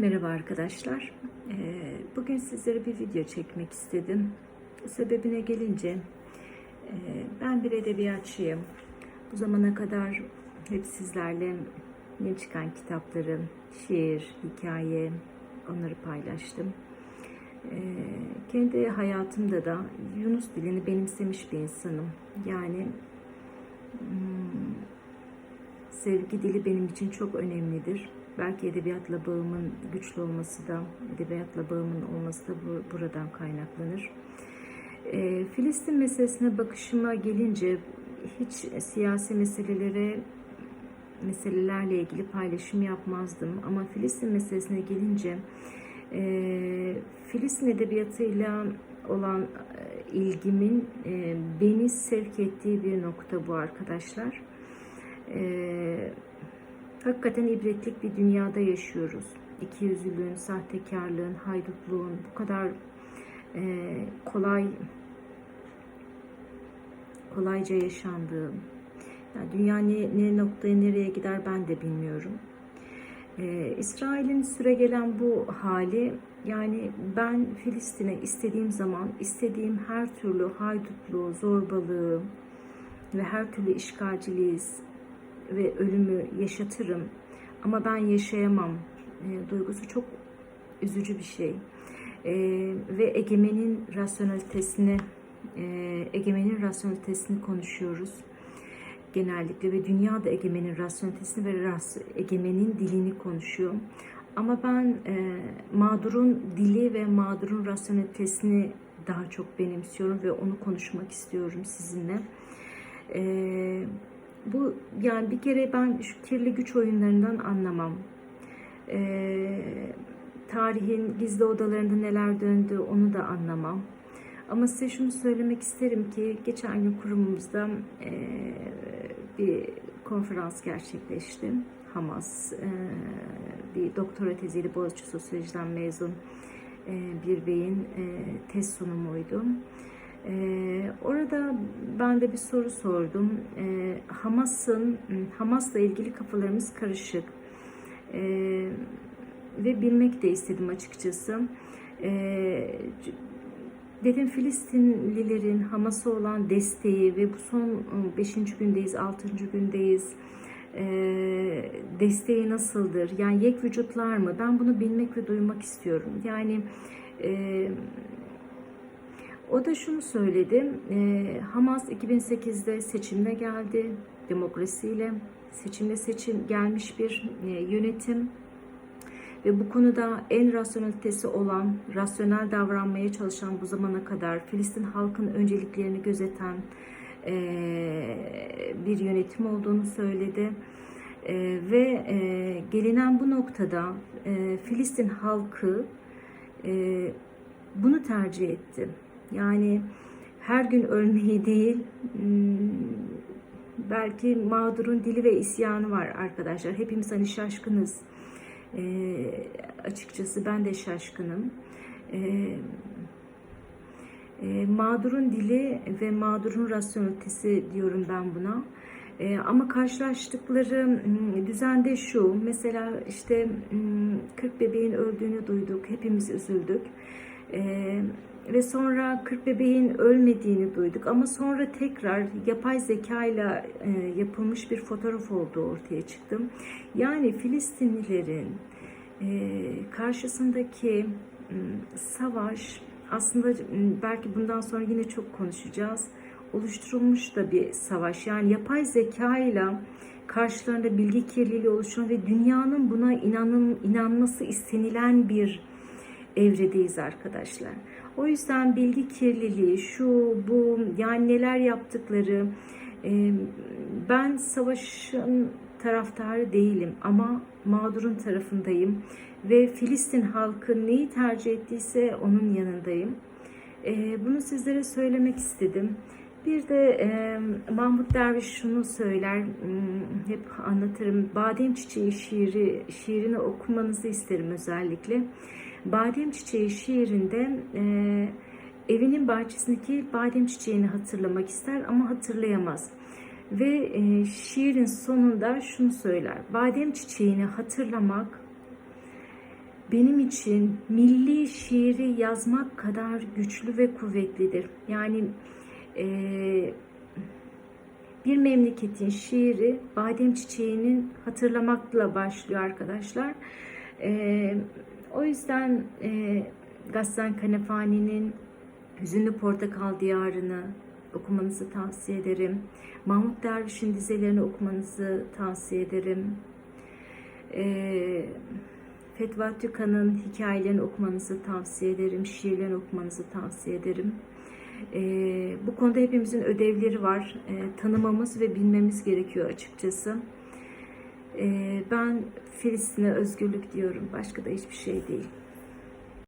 Merhaba arkadaşlar. Ee, Bugün sizlere bir video çekmek istedim. Sebebine gelince e, ben bir edebiyatçıyım. Bu zamana kadar hep sizlerle yeni çıkan kitapları, şiir, hikaye onları paylaştım. Ee, Kendi hayatımda da Yunus dilini benimsemiş bir insanım. Yani hmm, sevgi dili benim için çok önemlidir. Belki edebiyatla bağımın güçlü olması da, edebiyatla bağımın olması da bu, buradan kaynaklanır. E, Filistin meselesine bakışıma gelince hiç siyasi meselelere meselelerle ilgili paylaşım yapmazdım. Ama Filistin meselesine gelince e, Filistin edebiyatıyla olan e, ilgimin e, beni sevk ettiği bir nokta bu arkadaşlar. E, Hakikaten ibretlik bir dünyada yaşıyoruz. İkiyüzlülüğün, sahtekarlığın, haydutluğun bu kadar e, kolay kolayca yaşandığı, yani dünya ne, ne noktaya nereye gider ben de bilmiyorum. Ee, İsrail'in süre gelen bu hali yani ben Filistin'e istediğim zaman istediğim her türlü haydutluğu, zorbalığı ve her türlü işgalciliği ve ölümü yaşatırım ama ben yaşayamam e, duygusu çok üzücü bir şey. E, ve egemenin rasyonalitesini e, egemenin rasyonalitesini konuşuyoruz genellikle ve dünya da egemenin rasyonalitesini ve ras, egemenin dilini konuşuyor. Ama ben e, mağdurun dili ve mağdurun rasyonalitesini daha çok benimsiyorum ve onu konuşmak istiyorum sizinle. E, bu yani bir kere ben şu kirli güç oyunlarından anlamam. Ee, tarihin gizli odalarında neler döndü onu da anlamam. Ama size şunu söylemek isterim ki geçen gün kurumumuzda e, bir konferans gerçekleşti. Hamas e, bir doktora teziyle Boğaziçi Sosyoloji'den mezun e, bir beyin e, tez sunumuydu. Ee, orada ben de bir soru sordum. Ee, Hamas'ın Hamas'la ilgili kafalarımız karışık ee, ve bilmek de istedim açıkçası. Ee, dedim Filistinlilerin Hamas'a olan desteği ve bu son 5. gündeyiz, 6. gündeyiz. Ee, desteği nasıldır? Yani yek vücutlar mı? Ben bunu bilmek ve duymak istiyorum. Yani e, o da şunu söyledi. E, Hamas 2008'de seçimle geldi. Demokrasiyle seçimle seçim gelmiş bir e, yönetim ve bu konuda en rasyonelitesi olan, rasyonel davranmaya çalışan bu zamana kadar Filistin halkın önceliklerini gözeten e, bir yönetim olduğunu söyledi. E, ve e, gelinen bu noktada e, Filistin halkı e, bunu tercih etti. Yani her gün ölmeyi değil, hmm, belki mağdurun dili ve isyanı var arkadaşlar. Hepimiz hani şaşkınız. E, açıkçası ben de şaşkınım. E, e, mağdurun dili ve mağdurun rasyonelitesi diyorum ben buna. E, ama karşılaştıkları hmm, düzende şu, mesela işte 40 hmm, bebeğin öldüğünü duyduk, hepimiz üzüldük. E, ve sonra 40 bebeğin ölmediğini duyduk ama sonra tekrar yapay zeka ile yapılmış bir fotoğraf olduğu ortaya çıktı. Yani Filistinlilerin e, karşısındaki savaş aslında belki bundan sonra yine çok konuşacağız. Oluşturulmuş da bir savaş. Yani yapay zeka ile karşılarında bilgi kirliliği oluşan ve dünyanın buna inanın, inanması istenilen bir evredeyiz arkadaşlar. O yüzden bilgi kirliliği, şu, bu, yani neler yaptıkları, e, ben savaşın taraftarı değilim ama mağdurun tarafındayım ve Filistin halkı neyi tercih ettiyse onun yanındayım. E, bunu sizlere söylemek istedim. Bir de e, Mahmut Derviş şunu söyler, hmm, hep anlatırım. Badem Çiçeği şiiri, şiirini okumanızı isterim özellikle. Badem Çiçeği şiirinde e, evinin bahçesindeki badem çiçeğini hatırlamak ister ama hatırlayamaz. Ve e, şiirin sonunda şunu söyler. Badem çiçeğini hatırlamak benim için milli şiiri yazmak kadar güçlü ve kuvvetlidir. Yani e, bir memleketin şiiri badem çiçeğinin hatırlamakla başlıyor arkadaşlar. E, o yüzden e, Gassan Kanefani'nin Hüzünlü Portakal Diyarı'nı okumanızı tavsiye ederim. Mahmut Derviş'in dizelerini okumanızı tavsiye ederim. E, Fetva Tükan'ın hikayelerini okumanızı tavsiye ederim. Şiirlerini okumanızı tavsiye ederim. E, bu konuda hepimizin ödevleri var. E, tanımamız ve bilmemiz gerekiyor açıkçası. E, ben Filistin'e özgürlük diyorum. Başka da hiçbir şey değil.